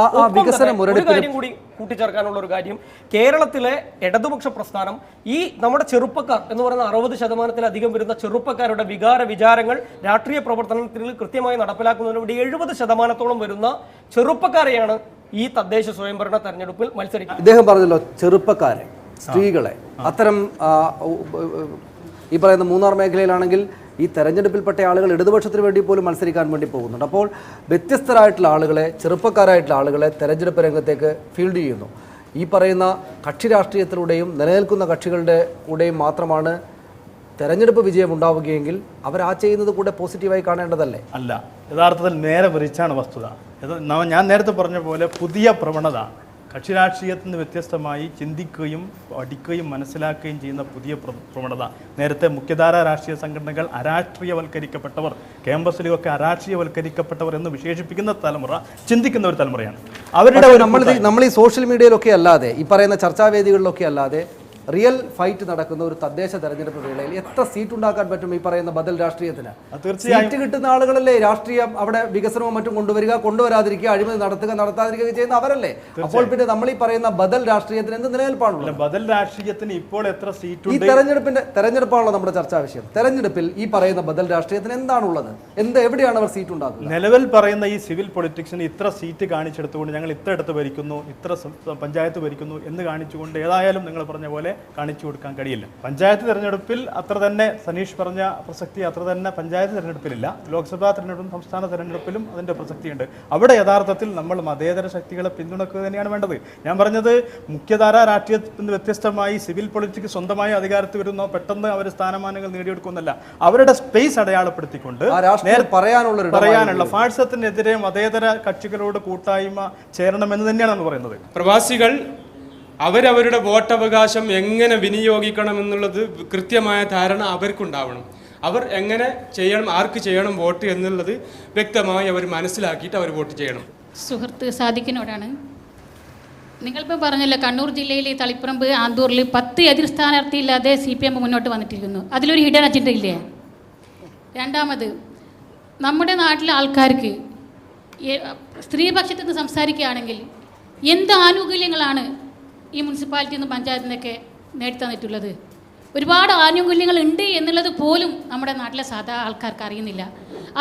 തന്നെ ഒരു കാര്യം കൂടി കൂട്ടിച്ചേർക്കാനുള്ള ഒരു കാര്യം കേരളത്തിലെ ഇടതുപക്ഷ പ്രസ്ഥാനം ഈ നമ്മുടെ ചെറുപ്പക്കാർ എന്ന് പറയുന്ന അറുപത് ശതമാനത്തിലധികം വരുന്ന ചെറുപ്പക്കാരുടെ വികാര വിചാരങ്ങൾ രാഷ്ട്രീയ പ്രവർത്തനത്തിൽ കൃത്യമായി നടപ്പിലാക്കുന്നതിന് വേണ്ടി എഴുപത് ശതമാനത്തോളം വരുന്ന ചെറുപ്പക്കാരെയാണ് ഈ തദ്ദേശ സ്വയംഭരണ തെരഞ്ഞെടുപ്പിൽ മത്സരിക്കുന്നത്. ഇദ്ദേഹം പറഞ്ഞല്ലോ ചെറുപ്പക്കാരെ. സ്ത്രീകളെ. അത്തരം ഈ പറയുന്ന മൂന്നാർ മേഖലയിലാണെങ്കിൽ ഈ തെരഞ്ഞെടുപ്പിൽപ്പെട്ട ആളുകൾ ഇടതുപക്ഷത്തിന് വേണ്ടി പോലും മത്സരിക്കാൻ വേണ്ടി പോകുന്നുണ്ട്. അപ്പോൾ വ്യത്യസ്തരായിട്ടുള്ള ആളുകളെ ചെറുപ്പക്കാരായിട്ടുള്ള ആളുകളെ തെരഞ്ഞെടുപ്പ് രംഗത്തേക്ക് ഫീൽഡ് ചെയ്യുന്നു. ഈ പറയുന്ന കക്ഷി രാഷ്ട്രീയത്തിലൂടെയും നിലനിൽക്കുന്ന കക്ഷികളുടെ കൂടെയും മാത്രമാണ് തെരഞ്ഞെടുപ്പ് വിജയം ഉണ്ടാവുകയെങ്കിൽ അവർ ആ ചെയ്യുന്നത് കൂടെ പോസിറ്റീവായി കാണേണ്ടതല്ലേ? അല്ല യഥാർത്ഥത്തിൽ നേരെ വിരിച്ചാണ് വസ്തുത. ഞാൻ നേരത്തെ പറഞ്ഞ പോലെ പുതിയ പ്രവണത. കക്ഷി രാഷ്ട്രീയത്തിൽ നിന്ന് വ്യത്യസ്തമായി ചിന്തിക്കുകയും പഠിക്കുകയും മനസ്സിലാക്കുകയും ചെയ്യുന്ന പുതിയ പ്ര- പ്രവണത. നേരത്തെ മുഖ്യധാര രാഷ്ട്രീയ സംഘടനകൾ അരാഷ്ട്രീയവൽക്കരിക്കപ്പെട്ടവർ ക്യാമ്പസിലൊക്കെ അരാഷ്ട്രീയവൽക്കരിക്കപ്പെട്ടവർ എന്ന് വിശേഷിപ്പിക്കുന്ന തലമുറ ചിന്തിക്കുന്ന ഒരു തലമുറയാണ്. അവരുടെ നമ്മൾ നമ്മൾ ഈ സോഷ്യൽ മീഡിയയിലൊക്കെ അല്ലാതെ ഈ പറയുന്ന ചർച്ചാവേദികളിലൊക്കെ അല്ലാതെ റിയൽ ഫൈറ്റ് നടക്കുന്ന ഒരു തദ്ദേശ തെരഞ്ഞെടുപ്പ് വേളയിൽ എത്ര സീറ്റ് ഉണ്ടാക്കാൻ പറ്റും ഈ പറയുന്ന ബദൽ രാഷ്ട്രീയത്തിന്? സീറ്റ് കിട്ടുന്ന ആളുകളല്ലേ രാഷ്ട്രീയം അവിടെ വികസനവും മറ്റും കൊണ്ടുവരിക കൊണ്ടുവരാതിരിക്കുക അഴിമതി നടത്തുക നടത്താതിരിക്കുക ചെയ്യുന്ന അവരല്ലേ? അപ്പോൾ പിന്നെ നമ്മൾ ഈ പറയുന്ന ബദൽ രാഷ്ട്രീയത്തിന് എന്ത് നിലനിൽപ്പാണുള്ളത്? ബദൽ രാഷ്ട്രീയത്തിന് ഇപ്പോൾ എത്ര സീറ്റ് ഈ തെരഞ്ഞെടുപ്പിന്റെ തെരഞ്ഞെടുപ്പാണല്ലോ നമ്മുടെ ചർച്ചാ വിഷയം. തെരഞ്ഞെടുപ്പിൽ ഈ പറയുന്ന ബദൽ രാഷ്ട്രീയത്തിന് എന്താണുള്ളത്? എന്ത് എവിടെയാണ് അവർ സീറ്റ് ഉണ്ടാക്കുന്നത് നിലവിൽ പറയുന്ന ഈ സിവിൽ പൊളിറ്റിക്സിന് ഇത്ര സീറ്റ് കാണിച്ചെടുത്തുകൊണ്ട് ഞങ്ങൾ ഇത്ര ഇടത്ത് ഭരിക്കുന്നു ഇത്ര പഞ്ചായത്ത് ഭരിക്കുന്നു എന്ന് കാണിച്ചുകൊണ്ട് ഏതായാലും നിങ്ങൾ പറഞ്ഞ പോലെ കാണിച്ചു കൊടുക്കാൻ കഴിയില്ല. പഞ്ചായത്ത് തിരഞ്ഞെടുപ്പിൽ അത്ര തന്നെ സനീഷ് പറഞ്ഞ പ്രസക്തി അത്ര തന്നെ പഞ്ചായത്ത് തിരഞ്ഞെടുപ്പിലില്ല. ലോക്സഭാ തിരഞ്ഞെടുപ്പും സംസ്ഥാന തിരഞ്ഞെടുപ്പിലും അതിന്റെ പ്രസക്തിയുണ്ട്. അവിടെ യഥാർത്ഥത്തിൽ നമ്മൾ മതേതര ശക്തികളെ പിന്തുണക്കുക തന്നെയാണ് വേണ്ടത്. ഞാൻ പറഞ്ഞത് മുഖ്യധാര രാഷ്ട്രീയത്തിൽ നിന്ന് വ്യത്യസ്തമായി സിവിൽ പൊളിറ്റിക്സ് സ്വന്തമായി അധികാരത്തിൽ വരുന്ന പെട്ടെന്ന് അവർ സ്ഥാനമാനങ്ങൾ നേടിയെടുക്കുന്നല്ല അവരുടെ സ്പേസ് അടയാളപ്പെടുത്തിക്കൊണ്ട് പറയാനുള്ള പറയാനുള്ള ഫാഴ്സത്തിനെതിരെ മതേതര കക്ഷികളോട് കൂട്ടായ്മ ചേരണമെന്ന് തന്നെയാണ് പറയുന്നത്. പ്രവാസികൾ അവരവരുടെ വോട്ടവകാശം എങ്ങനെ വിനിയോഗിക്കണം എന്നുള്ളത് കൃത്യമായ ധാരണ അവർക്കുണ്ടാവണം. അവർ എങ്ങനെ ചെയ്യണം ആർക്ക് ചെയ്യണം വോട്ട് എന്നുള്ളത് വ്യക്തമായി അവർ മനസ്സിലാക്കിയിട്ട് അവർ വോട്ട് ചെയ്യണം. സുഹൃത്ത് സാദിഖിനോടാണ്. നിങ്ങളിപ്പോൾ പറഞ്ഞല്ലോ കണ്ണൂർ ജില്ലയിലെ തളിപ്പറമ്പ് ആന്തൂറിൽ പത്ത് എതിർ സ്ഥാനാർത്ഥി ഇല്ലാതെ സി പി എം മുന്നോട്ട് വന്നിട്ടിരിക്കുന്നു അതിലൊരു ഹിഡൻ അജണ്ട ഇല്ലേ? രണ്ടാമത് നമ്മുടെ നാട്ടിലെ ആൾക്കാർക്ക് സ്ത്രീപക്ഷത്തു നിന്ന് സംസാരിക്കുകയാണെങ്കിൽ എന്ത് ആനുകൂല്യങ്ങളാണ് ഈ മുനിസിപ്പാലിറ്റിയിൽ നിന്നും പഞ്ചായത്തിൽ നിന്നൊക്കെ നേടിത്തന്നിട്ടുള്ളത്. ഒരുപാട് ആനുകൂല്യങ്ങൾ ഉണ്ട് എന്നുള്ളത് പോലും നമ്മുടെ നാട്ടിലെ സാധാ ആൾക്കാർക്ക് അറിയുന്നില്ല.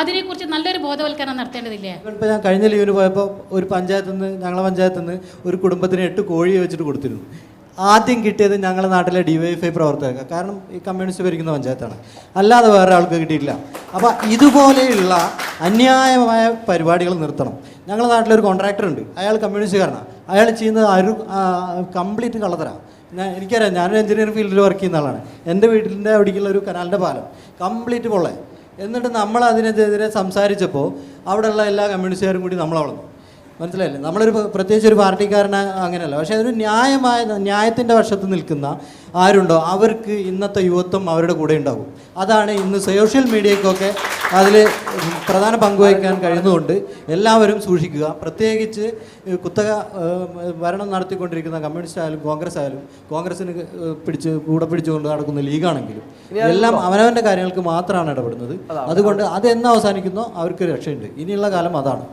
അതിനെക്കുറിച്ച് നല്ലൊരു ബോധവൽക്കരണം നടത്തേണ്ടതില്ലേ? ഇപ്പോൾ ഞാൻ കഴിഞ്ഞ ലീവിന് പോയപ്പോൾ ഒരു പഞ്ചായത്തിൽ നിന്ന് ഞങ്ങളെ പഞ്ചായത്തിൽ നിന്ന് ഒരു കുടുംബത്തിന് എട്ട് കോഴിയെ വെച്ചിട്ട് കൊടുത്തിരുന്നു. ആദ്യം കിട്ടിയത് ഞങ്ങളുടെ നാട്ടിലെ ഡിവൈഫൈ പ്രവർത്തകർക്ക് കാരണം ഈ കമ്മ്യൂണിസ്റ്റ് ഭരിക്കുന്ന പഞ്ചായത്താണ്. അല്ലാതെ വേറെ ആൾക്ക് കിട്ടിയിട്ടില്ല. അപ്പോൾ ഇതുപോലെയുള്ള അന്യായമായ പരിപാടികൾ നിർത്തണം. ഞങ്ങളുടെ നാട്ടിലൊരു കോൺട്രാക്ടർ ഉണ്ട്. അയാൾ കമ്മ്യൂണിസ്റ്റുകാരനാണ് അയാൾ ചെയ്യുന്നത് ഒരു കംപ്ലീറ്റ് കള്ളത്തരാണ് ഞാൻ എനിക്കറിയാം. ഞാനൊരു എഞ്ചിനീയറിംഗ് ഫീൽഡിൽ വർക്ക് ചെയ്യുന്ന ആളാണ്. എന്റെ വീട്ടിന്റെ അവിടേക്കുള്ള ഒരു കനാലിന്റെ പാലം. കംപ്ലീറ്റ് പൊള്ളേ. എന്നിട്ട് നമ്മൾ അതിനെതിരെ സംസാരിച്ചപ്പോൾ അവിടെയുള്ള എല്ലാ കമ്മ്യൂണിസ്റ്റുകാരും കൂടി നമ്മളെ വളർന്നു. മനസ്സിലായില്ലേ? നമ്മളൊരു പ്ര- പ്രത്യേകിച്ച് ഒരു പാർട്ടിക്കാരനെ അങ്ങനെയല്ല. പക്ഷേ അതൊരു ന്യായമായ ന്യായത്തിന്റെ വശത്ത് നിൽക്കുന്ന ആരുണ്ടോ അവർക്ക് ഇന്നത്തെ യുവത്വം അവരുടെ കൂടെ ഉണ്ടാകും. അതാണ് ഇന്ന് സോഷ്യൽ മീഡിയക്കൊക്കെ അതിൽ പ്രധാന പങ്കുവഹിക്കാൻ കഴിയുന്നതുകൊണ്ട് എല്ലാവരും സൂക്ഷിക്കുക. പ്രത്യേകിച്ച് കുത്തക ഭരണം നടത്തിക്കൊണ്ടിരിക്കുന്ന കമ്മ്യൂണിസ്റ്റ് ആയാലും കോൺഗ്രസ് ആയാലും കോൺഗ്രസിന് പിടിച്ച് കൂടെ പിടിച്ചുകൊണ്ട് നടക്കുന്ന ലീഗാണെങ്കിലും എല്ലാം അവനവന്റെ കാര്യങ്ങൾക്ക് മാത്രമാണ് ഇടപെടുന്നത്. അതുകൊണ്ട് അത് എന്ന് അവസാനിക്കുന്നോ അവർക്ക് രക്ഷയുണ്ട്. ഇനിയുള്ള കാലം അതാണ്.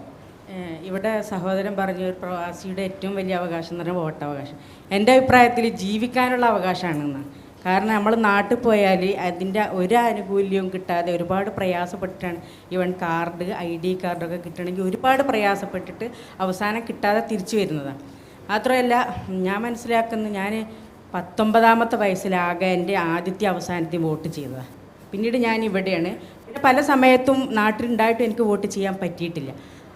ഇവിടെ സഹോദരൻ പറഞ്ഞ ഒരു പ്രവാസിയുടെ ഏറ്റവും വലിയ അവകാശം എന്ന് പറഞ്ഞാൽ വോട്ടവകാശം. എന്റെ അഭിപ്രായത്തിൽ ജീവിക്കാനുള്ള അവകാശമാണെന്നാണ് കാരണം നമ്മൾ നാട്ടിൽ പോയാൽ അതിന്റെ ഒരു ആനുകൂല്യവും കിട്ടാതെ ഒരുപാട് പ്രയാസപ്പെട്ടിട്ടാണ് ഇവൻ കാർഡ് ഐ ഡി കാർഡൊക്കെ കിട്ടണമെങ്കിൽ ഒരുപാട് പ്രയാസപ്പെട്ടിട്ട് അവസാനം കിട്ടാതെ തിരിച്ചു വരുന്നതാണ്. മാത്രമല്ല ഞാൻ മനസ്സിലാക്കുന്നത് ഞാൻ പത്തൊമ്പതാമത്തെ വയസ്സിലാകെ എന്റെ ആദ്യത്തെ അവസാനത്തെ വോട്ട് ചെയ്തതാണ്. പിന്നീട് ഞാൻ ഇവിടെയാണ്. പിന്നെ പല സമയത്തും നാട്ടിലുണ്ടായിട്ടും എനിക്ക് വോട്ട് ചെയ്യാൻ പറ്റിയിട്ടില്ല.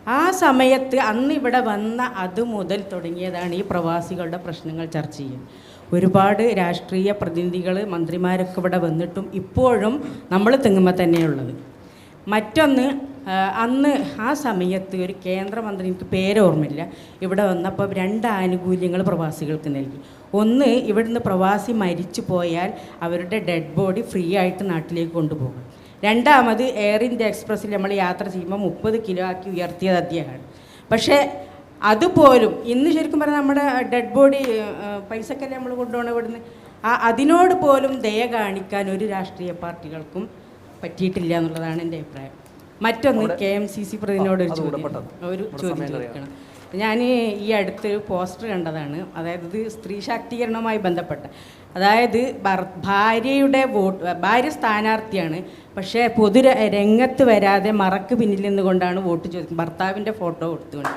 ആ സമയത്ത് അന്ന് ഇവിടെ വന്ന അത് മുതൽ തുടങ്ങിയതാണ് ഈ പ്രവാസികളുടെ പ്രശ്നങ്ങൾ ചർച്ച ചെയ്യുന്നത് ഒരുപാട് രാഷ്ട്രീയ പ്രതിനിധികൾ മന്ത്രിമാരൊക്കെ ഇവിടെ വന്നിട്ടും ഇപ്പോഴും നമ്മൾ തെങ്ങുമ്പോൾ തന്നെയുള്ളത്. മറ്റൊന്ന് അന്ന് ആ സമയത്ത് ഒരു കേന്ദ്രമന്ത്രി എനിക്ക് പേര് ഓർമ്മയില്ല ഇവിടെ വന്നപ്പോൾ രണ്ട് ആനുകൂല്യങ്ങൾ പ്രവാസികൾക്ക് നൽകി. ഒന്ന് ഇവിടുന്ന് പ്രവാസി മരിച്ചു പോയാൽ അവരുടെ ഡെഡ് ബോഡി ഫ്രീ ആയിട്ട് നാട്ടിലേക്ക് കൊണ്ടുപോകും. രണ്ടാമത് എയർ ഇന്ത്യ എക്സ്പ്രസ്സിൽ നമ്മൾ യാത്ര ചെയ്യുമ്പോൾ മുപ്പത് കിലോ ആക്കി ഉയർത്തിയത് അദ്ദേഹമാണ്. പക്ഷേ അതുപോലും ഇന്ന് ശരിക്കും പറഞ്ഞാൽ നമ്മുടെ ഡെഡ് ബോഡി പൈസക്കല്ലേ നമ്മൾ കൊണ്ടുപോകണം ഇവിടുന്ന്? ആ അതിനോട് പോലും ദയ കാണിക്കാൻ ഒരു രാഷ്ട്രീയ പാർട്ടികൾക്കും പറ്റിയിട്ടില്ല എന്നുള്ളതാണ് എന്റെ അഭിപ്രായം. മറ്റൊന്ന് കെ എം സി സി പ്രതിനോട് ഒരു ചോദ്യം. ഒരു ചോദ്യം ചോദിക്കണം. ഞാൻ ഈ അടുത്തൊരു പോസ്റ്റർ കണ്ടതാണ്. അതായത് ഇത് സ്ത്രീ ശാക്തീകരണവുമായി ബന്ധപ്പെട്ട. അതായത് ഭാര്യയുടെ വോട്ട് ഭാര്യ സ്ഥാനാർത്ഥിയാണ് പക്ഷേ പൊതു രംഗത്ത് വരാതെ മറക്ക് പിന്നിൽ നിന്നുകൊണ്ടാണ് വോട്ട് ചോദിക്കുന്നത് ഭർത്താവിന്റെ ഫോട്ടോ കൊടുത്തുകൊണ്ട്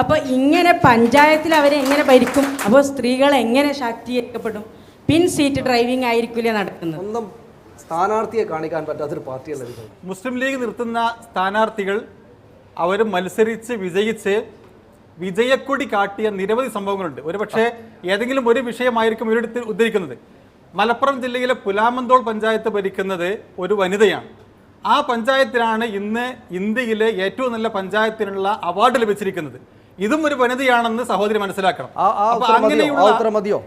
അപ്പോൾ ഇങ്ങനെ പഞ്ചായത്തിൽ അവരെ എങ്ങനെ ഭരിക്കും? അപ്പോൾ സ്ത്രീകൾ എങ്ങനെ ശാക്തീകരിക്കപ്പെടും? പിൻ സീറ്റ് ഡ്രൈവിംഗ് ആയിരിക്കില്ല നടക്കുന്നത്? സ്വന്തം സ്ഥാനാർത്ഥിയെ കാണിക്കാൻ പറ്റാത്തൊരു പാർട്ടിയല്ല മുസ്ലിം ലീഗ് നിർത്തുന്ന സ്ഥാനാർത്ഥികൾ അവർ മത്സരിച്ച് വിജയിച്ച് വിജയക്കൊടി കാട്ടിയ നിരവധി സംഭവങ്ങളുണ്ട്. ഒരുപക്ഷെ ഏതെങ്കിലും ഒരു വിഷയമായിരിക്കും ഇവരെടുത്ത് ഉദ്ധരിക്കുന്നത്. മലപ്പുറം ജില്ലയിലെ പുലാമന്തോൾ പഞ്ചായത്ത് ഭരിക്കുന്നത് ഒരു വനിതയാണ്. ആ പഞ്ചായത്തിനാണ് ഇന്ന് ഇന്ത്യയിലെ ഏറ്റവും നല്ല പഞ്ചായത്തിനുള്ള അവാർഡ് ലഭിച്ചിരിക്കുന്നത്. ഇതും ഒരു വനിതയാണെന്ന് സഹോദരി മനസ്സിലാക്കണം. മതിയോ?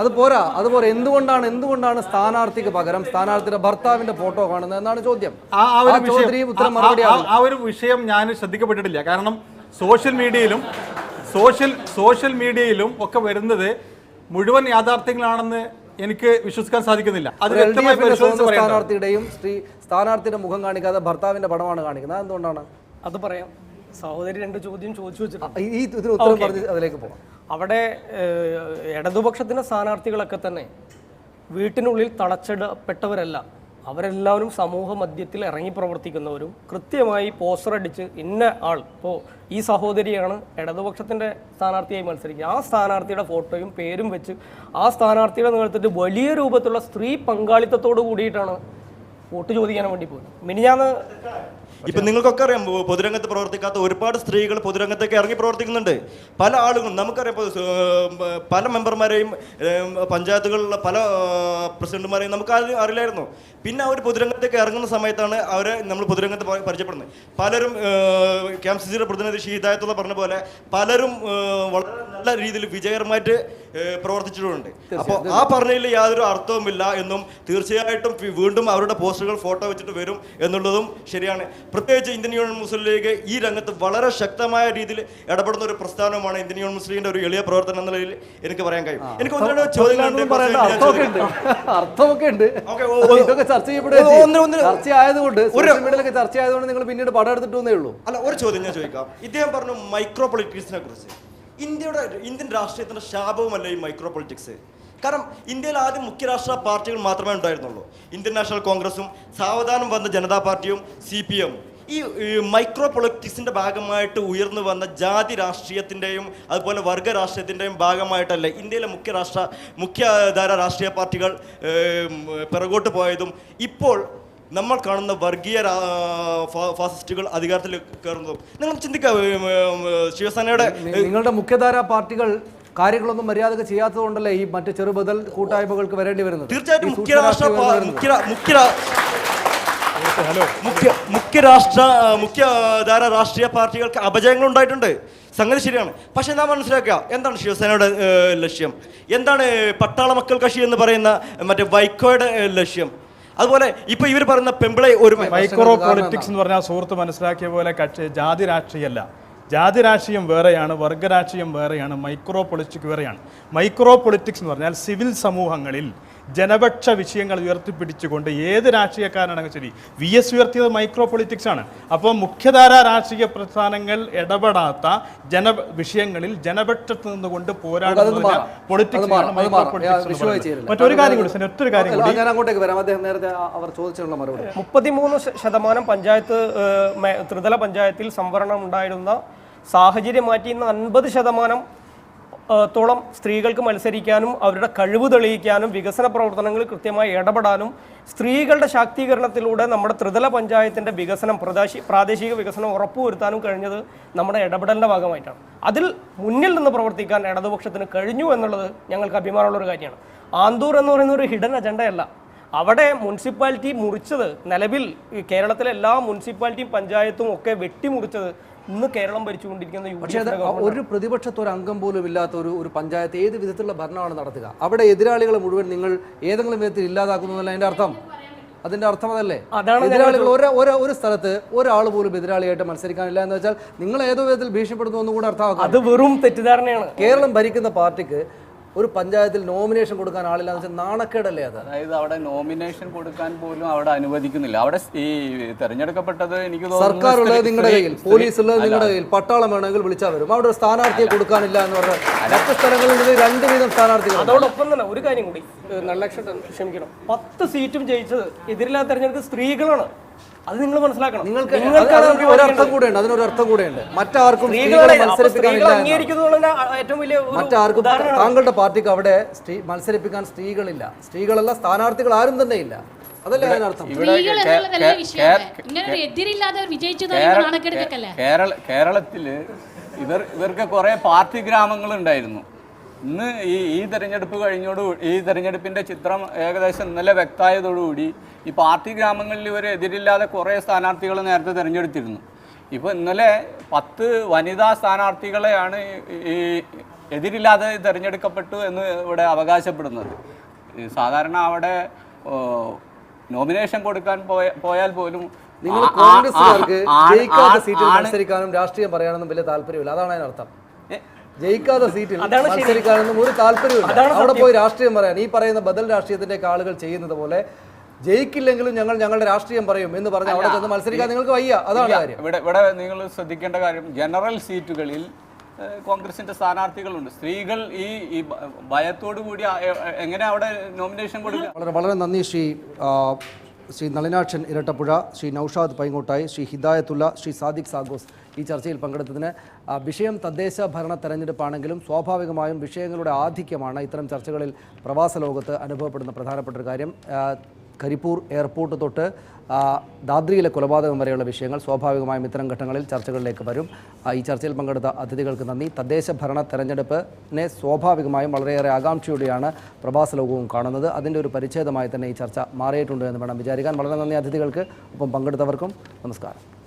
അത് പോരാ. അതുപോലെ എന്തുകൊണ്ടാണ് എന്തുകൊണ്ടാണ് സ്ഥാനാർത്ഥിക്ക് പകരം സ്ഥാനാർത്ഥിയുടെ ഭർത്താവിന്റെ ഫോട്ടോ കാണുന്നത് എന്നാണ് ചോദ്യം. ആ ഒരു വിഷയം ഞാൻ ശ്രദ്ധിക്കപ്പെട്ടിട്ടില്ല. കാരണം സോഷ്യൽ മീഡിയയിലും സോഷ്യൽ സോഷ്യൽ മീഡിയയിലും ഒക്കെ വരുന്നത് മുഴുവൻ യാഥാർത്ഥ്യങ്ങളാണെന്ന് എനിക്ക് വിശ്വസിക്കാൻ സാധിക്കുന്നില്ല. അത് വ്യക്തമായി. സ്ഥാനാർത്ഥിയുടെയും സ്ത്രീ സ്ഥാനാർത്ഥിയുടെ മുഖം കാണിക്കാതെ ഭർത്താവിന്റെ പടമാണ് കാണിക്കുന്നത്. അതെന്തുകൊണ്ടാണ്? അത് പറയാം. സഹോദരി രണ്ട് ചോദ്യം ചോദിച്ചു വെച്ചിട്ടുണ്ട്. ഈ ഇതിന് ഉത്തരം പറഞ്ഞ് അതിലേക്ക് പോകാം അവിടെ ഇടതുപക്ഷത്തിന്റെ ഇടതുപക്ഷത്തിന്റെ സ്ഥാനാർത്ഥികളൊക്കെ തന്നെ വീട്ടിനുള്ളിൽ തളച്ചിടപ്പെട്ടവരല്ല. അവരെല്ലാവരും സമൂഹ മധ്യത്തിൽ ഇറങ്ങി പ്രവർത്തിക്കുന്നവരും കൃത്യമായി പോസ്റ്റർ അടിച്ച് ഇന്ന ആൾ ഇപ്പോൾ ഈ സഹോദരിയാണ് ഇടതുപക്ഷത്തിന്റെ സ്ഥാനാർത്ഥിയായി മത്സരിക്കുക. ആ സ്ഥാനാർത്ഥിയുടെ ഫോട്ടോയും പേരും വെച്ച് ആ സ്ഥാനാർത്ഥിയുടെ നേതൃത്വത്തിൽ വലിയ രൂപത്തിലുള്ള സ്ത്രീ പങ്കാളിത്തത്തോട് കൂടിയിട്ടാണ് വോട്ട് ചോദിക്കാൻ വേണ്ടി പോയത്. മിനിഞ്ഞാന്ന് ഇപ്പൊ നിങ്ങൾക്കൊക്കെ അറിയാം പൊതുരംഗത്ത് പ്രവർത്തിക്കാത്ത ഒരുപാട് സ്ത്രീകൾ പൊതുരംഗത്തേക്ക് ഇറങ്ങി പ്രവർത്തിക്കുന്നുണ്ട്. പല ആളുകളും നമുക്കറിയാം പല മെമ്പർമാരെയും പഞ്ചായത്തുകളിലുള്ള പല പ്രസിഡന്റുമാരെയും നമുക്ക് അറിയില്ലായിരുന്നു. പിന്നെ അവർ പൊതുരംഗത്തേക്ക് ഇറങ്ങുന്ന സമയത്താണ് അവരെ നമ്മൾ പൊതുരംഗത്ത് പരിചയപ്പെടുന്നത്. പലരും കെ എം സി സിയുടെ പ്രതിനിധി ഷീദായത്തുള്ള പറഞ്ഞ പോലെ പലരും വളരെ നല്ല രീതിയിൽ വിജയകരമായിട്ട് പ്രവർത്തിച്ചിട്ടുണ്ട്. അപ്പോൾ ആ പറഞ്ഞതിൽ യാതൊരു അർത്ഥവുമില്ല എന്നും തീർച്ചയായിട്ടും വീണ്ടും അവരുടെ പോസ്റ്ററുകൾ ഫോട്ടോ വെച്ചിട്ട് വരും എന്നുള്ളതും ശരിയാണ്. പ്രത്യേകിച്ച് ഇന്ത്യൻ യൂണിയൻ മുസ്ലിം ലീഗ് ഈ രംഗത്ത് വളരെ ശക്തമായ രീതിയിൽ ഇടപെടുന്ന ഒരു പ്രസ്ഥാനമാണ് ഇന്ത്യൻ യൂണിയൻ മുസ്ലിം ലീഗിന്റെ ഒരു എളിയ പ്രവർത്തനം എന്ന നിലയിൽ എനിക്ക് പറയാൻ കഴിയും. എനിക്ക് (laughs) ഒന്ന് രണ്ട് ചോദ്യങ്ങളുണ്ട് ചർച്ച ആയതുകൊണ്ട് നിങ്ങൾ പിന്നീട് പടം എടുത്തിട്ടേ ഉള്ളൂ. അല്ല ഒരു ചോദ്യം ഞാൻ ചോദിക്കാം. ഇദ്ദേഹം പറഞ്ഞു മൈക്രോ പൊളിറ്റിക്സിനെ കുറിച്ച്. ഇന്ത്യയുടെ ഇന്ത്യൻ രാഷ്ട്രീയത്തിന്റെ ശാപവുമല്ല ഈ മൈക്രോ പൊളിറ്റിക്സ് കാരണം ഇന്ത്യയിൽ ആദ്യം മുഖ്യ രാഷ്ട്രീയ പാർട്ടികൾ മാത്രമേ ഉണ്ടായിരുന്നുള്ളൂ. ഇന്ത്യൻ നാഷണൽ കോൺഗ്രസും സാവധാനം വന്ന ജനതാ പാർട്ടിയും സി പി എം ഈ മൈക്രോ പൊളിറ്റിക്സിന്റെ ഭാഗമായിട്ട് ഉയർന്നു വന്ന ജാതി രാഷ്ട്രീയത്തിന്റെയും അതുപോലെ വർഗ രാഷ്ട്രീയത്തിന്റെയും ഭാഗമായിട്ടല്ല ഇന്ത്യയിലെ മുഖ്യ രാഷ്ട്ര മുഖ്യധാര രാഷ്ട്രീയ പാർട്ടികൾ പിറകോട്ട് പോയതും. ഇപ്പോൾ നമ്മൾ കാണുന്ന വർഗീയ ഫാസിസ്റ്റുകൾ അധികാരത്തിൽ കയറുന്നതും. നിങ്ങൾ ചിന്തിക്കുക ഏം, ശിവസേനയുടെ നിങ്ങളുടെ മുഖ്യധാരാ പാർട്ടികൾ കാര്യങ്ങളൊന്നും മര്യാദയ്ക്ക് ചെയ്യാത്തതുകൊണ്ടല്ലേ ഈ മറ്റു ചെറുബദൽ കൂട്ടായ്മകൾക്ക് വരേണ്ടി വരുന്നത്? തീർച്ചയായിട്ടും മുഖ്യ രാഷ്ട്ര. മുഖ്യ ഹലോ. മുഖ്യ മുഖ്യ മുഖ്യ രാഷ്ട്ര മുഖ്യധാര രാഷ്ട്രീയ പാർട്ടികൾക്ക് അപജയങ്ങൾ ഉണ്ടായിട്ടുണ്ട്. സംഗതി ശരിയാണ്. പക്ഷെ നാം മനസ്സിലാക്കുക എന്താണ് ശിവസേനയുടെ ലക്ഷ്യം? എന്താണ് പട്ടാള മക്കൾ കക്ഷി എന്ന് പറയുന്ന മറ്റേ വൈക്കോയുടെ ലക്ഷ്യം? അതുപോലെ ഇപ്പൊ ഇവർ പറയുന്ന പെമ്പിളെ ഒരു മൈക്രോ പൊളിറ്റിക്സ് എന്ന് പറഞ്ഞാൽ സുഹൃത്ത് മനസ്സിലാക്കിയ പോലെ കക്ഷി ജാതി രാഷ്ട്രീയമല്ല ജാതി രാഷ്ട്രീയം വേറെയാണ് വർഗരാഷ്ട്രീയം വേറെയാണ് മൈക്രോ പൊളിറ്റിക്സ് വേറെയാണ്. മൈക്രോ പൊളിറ്റിക്സ് എന്ന് പറഞ്ഞാൽ സിവിൽ സമൂഹങ്ങളിൽ ജനപക്ഷ വിഷയങ്ങൾ ഉയർത്തിപ്പിടിച്ചുകൊണ്ട് ഏത് രാഷ്ട്രീയക്കാരനാണെങ്കിൽ ശരി വി എസ് ഉയർത്തിയത് മൈക്രോ പൊളിറ്റിക്സ് ആണ്. അപ്പോൾ മുഖ്യധാര രാഷ്ട്രീയ പ്രസ്ഥാനങ്ങൾ ഇടപെടാത്ത ജന വിഷയങ്ങളിൽ ജനപക്ഷത്ത് നിന്നുകൊണ്ട് പോരാടുന്ന പൊളിറ്റിക്സ്. മറ്റൊരു കാര്യം കൂടി ഒറ്റൊരു കാര്യം കൂടി. ഞാൻ അങ്ങോട്ടേക്ക് വരാം. അദ്ദേഹം നേരത്തെ അവർ ചോദിച്ചുള്ള മറുപടി. മുപ്പത്തിമൂന്ന് ശതമാനം പഞ്ചായത്ത് ത്രിതല പഞ്ചായത്തിൽ സംവരണം ഉണ്ടായിരുന്ന സാഹചര്യം മാറ്റി ഇന്ന് അൻപത് ശതമാനം ഏഹ്, തോളം സ്ത്രീകൾക്ക് മത്സരിക്കാനും അവരുടെ കഴിവ് തെളിയിക്കാനും വികസന പ്രവർത്തനങ്ങളിൽ കൃത്യമായി ഇടപെടാനും സ്ത്രീകളുടെ ശാക്തീകരണത്തിലൂടെ നമ്മുടെ ത്രിതല പഞ്ചായത്തിന്റെ വികസനം പ്രദേശി പ്രാദേശിക വികസനം ഉറപ്പുവരുത്താനും കഴിഞ്ഞത് നമ്മുടെ ഇടപെടലിന്റെ ഭാഗമായിട്ടാണ്. അതിൽ മുന്നിൽ നിന്ന് പ്രവർത്തിക്കാൻ ഇടതുപക്ഷത്തിന് കഴിഞ്ഞു എന്നുള്ളത് ഞങ്ങൾക്ക് അഭിമാനമുള്ള ഒരു കാര്യമാണ്. ആന്തൂർ എന്ന് പറയുന്ന ഒരു ഹിഡൻ അജണ്ടയല്ല. അവിടെ മുനിസിപ്പാലിറ്റി മുറിച്ചത് നിലവിൽ കേരളത്തിലെ എല്ലാ മുനിസിപ്പാലിറ്റിയും പഞ്ചായത്തും ഒക്കെ വെട്ടിമുറിച്ചത് ഇന്ന് കേരളം ഭരിച്ചുകൊണ്ടിരിക്കുന്ന പക്ഷേ അത് ഒരു പ്രതിപക്ഷത്ത് ഒരു അംഗം പോലും ഇല്ലാത്ത ഒരു ഒരു പഞ്ചായത്ത് ഏത് വിധത്തിലുള്ള ഭരണമാണ് നടത്തുക? അവിടെ എതിരാളികളെ മുഴുവൻ നിങ്ങൾ ഏതെങ്കിലും വിധത്തിൽ ഇല്ലാതാക്കുന്നു എന്നല്ല അതിന്റെ അർത്ഥം? അതിന്റെ അർത്ഥം അതല്ലേ? എതിരാളികൾ ഒരു ഒരു ഒരു സ്ഥലത്ത് ഒരാൾ പോലും എതിരാളിയായിട്ട് മത്സരിക്കാനില്ല എന്ന് വെച്ചാൽ നിങ്ങൾ ഏതോ വിധത്തിൽ ഭീഷണിപ്പെടുന്നു എന്നുകൂടെ അർത്ഥമാക്കും. അത് വെറും തെറ്റിദ്ധാരണയാണ്. കേരളം ഭരിക്കുന്ന പാർട്ടിക്ക് ഒരു പഞ്ചായത്തിൽ നോമിനേഷൻ കൊടുക്കാൻ ആളില്ല എന്ന് വെച്ചാൽ നാണക്കേടല്ലേ അത്? അതായത് അവിടെ നോമിനേഷൻ കൊടുക്കാൻ പോലും അവിടെ അനുവദിക്കുന്നില്ല. അവിടെ ഈ തെരഞ്ഞെടുക്കപ്പെട്ടത് എനിക്ക് തോന്നുന്നു സർക്കാർ ഉള്ളത് നിങ്ങളുടെ കയ്യിൽ പോലീസ് ഉള്ളത് നിങ്ങളുടെ കയ്യിൽ പട്ടാളം വേണമെങ്കിൽ വിളിച്ചാൽ വരും. അവിടെ ഒരു സ്ഥാനാർത്ഥിയെ കൊടുക്കാനില്ല എന്ന് പറഞ്ഞാൽ മറ്റു സ്ഥലങ്ങളിൽ നിന്ന് രണ്ട് വീതം സ്ഥാനാർത്ഥികൾ അതോടൊപ്പം തന്നെ ഒരു കാര്യം കൂടി നല്ല ലക്ഷം ക്ഷമിക്കണം. പത്ത് സീറ്റും ജയിച്ചത് എതിരില്ലാത്ത തെരഞ്ഞെടുപ്പ് സ്ത്രീകളാണ്. അത് നിങ്ങൾ മനസ്സിലാക്കണം. നിങ്ങൾക്ക് നിങ്ങൾക്ക് ഒരർത്ഥം. കൂടെയുണ്ട് അതിനൊരു അർത്ഥം കൂടെയുണ്ട്. മറ്റാർക്കും സ്ത്രീകളെ മത്സരിപ്പിക്കാനില്ല ഏറ്റവും വലിയ ഒരു മറ്റാർക്കും ഉദാഹരണമാണ്. താങ്കളുടെ പാർട്ടിക്ക് അവിടെ സ്ത്രീ മത്സരിപ്പിക്കാൻ സ്ത്രീകളില്ല. സ്ത്രീകളല്ല സ്ഥാനാർത്ഥികൾ ആരും തന്നെ ഇല്ല. കേരളത്തിൽ ഇവർ ഇവർക്ക് കുറെ പാർട്ടി ഗ്രാമങ്ങൾ ഉണ്ടായിരുന്നു ഇന്ന് ഈ ഈ തെരഞ്ഞെടുപ്പ് കഴിഞ്ഞോട് ഈ തെരഞ്ഞെടുപ്പിന്റെ ചിത്രം ഏകദേശം ഇന്നലെ വ്യക്തമായതോടുകൂടി ഈ പാർട്ടി ഗ്രാമങ്ങളിൽ ഇവർ എതിരില്ലാതെ കുറേ സ്ഥാനാർത്ഥികൾ നേരത്തെ തിരഞ്ഞെടുത്തിരുന്നു. ഇപ്പോൾ ഇന്നലെ പത്ത് വനിതാ സ്ഥാനാർത്ഥികളെയാണ് ഈ- എതിരില്ലാതെ തിരഞ്ഞെടുക്കപ്പെട്ടു എന്ന് ഇവിടെ അവകാശപ്പെടുന്നത്. സാധാരണ അവിടെ നോമിനേഷൻ കൊടുക്കാൻ പോയാൽ പോലും നിങ്ങൾ കോൺഗ്രസ്സുകാർക്ക് ജയിക്കാത്ത സീറ്റിൽ മത്സരിക്കാനും രാഷ്ട്രീയം പറയാനൊന്നും വലിയ താല്പര്യമില്ല. അതാണ് അതിനർത്ഥം. ജയിക്കാത്ത സീറ്റിൽ. മത്സരിക്കാനൊന്നും ഒരു താല്പര്യമില്ല അവിടെ പോയി രാഷ്ട്രീയം പറയാൻ. ഈ പറയുന്ന ബദൽ രാഷ്ട്രീയത്തിന്റെ ആളുകൾ ചെയ്യുന്നത് പോലെ ജയിക്കില്ലെങ്കിലും ഞങ്ങൾ ഞങ്ങളുടെ രാഷ്ട്രീയം പറയും എന്ന് പറഞ്ഞ് അവിടെ ചെന്ന് മത്സരിക്കാൻ നിങ്ങൾക്ക് വയ്യ. അതാണ് കാര്യം. ഇവിടെ ഇവിടെ നിങ്ങൾ ശ്രദ്ധിക്കേണ്ട കാര്യം ജനറൽ സീറ്റുകളിൽ കോൺഗ്രസിന്റെ സ്ഥാനാർത്ഥികളുണ്ട്. സ്ത്രീകൾ ഈ ഈ ഭയത്തോടു കൂടി എങ്ങനെ അവിടെ നോമിനേഷൻ കൊടുക്കുക? വളരെ വളരെ നന്ദി ശ്രീ ശ്രീ നളിനാക്ഷൻ ഇരട്ടപ്പുഴ ശ്രീ നൌഷാദ് പൈങ്ങോട്ടായി ശ്രീ ഹിദായത്തുള്ള ശ്രീ സാദിഖ് സാഗോസ് ഈ ചർച്ചയിൽ പങ്കെടുത്തതിന് വിഷയം തദ്ദേശ ഭരണ തെരഞ്ഞെടുപ്പാണെങ്കിലും സ്വാഭാവികമായും വിഷയങ്ങളുടെ ആധിക്യമാണ് ഇത്തരം ചർച്ചകളിൽ പ്രവാസ ലോകത്ത് അനുഭവപ്പെടുന്ന പ്രധാനപ്പെട്ട ഒരു കാര്യം. കരിപ്പൂർ എയർപോർട്ട് തൊട്ട് ദാദ്രിയിലെ കൊലപാതകം വരെയുള്ള വിഷയങ്ങൾ സ്വാഭാവികമായും ഇത്തരം ഘട്ടങ്ങളിൽ ചർച്ചകളിലേക്ക് വരും. ഈ ചർച്ചയിൽ പങ്കെടുത്ത അതിഥികൾക്ക് നന്ദി. തദ്ദേശ ഭരണ തെരഞ്ഞെടുപ്പിനെ സ്വാഭാവികമായും വളരെയേറെ ആകാംക്ഷയോടെയാണ് പ്രവാസ ലോകവും കാണുന്നത്. അതിന്റെ ഒരു പരിച്ഛേദമായി തന്നെ ഈ ചർച്ച മാറിയിട്ടുണ്ട് എന്ന് വേണം വിചാരിക്കാൻ. വളരെ നന്ദി അതിഥികൾക്ക്. ഒപ്പം പങ്കെടുത്തവർക്കും നമസ്കാരം.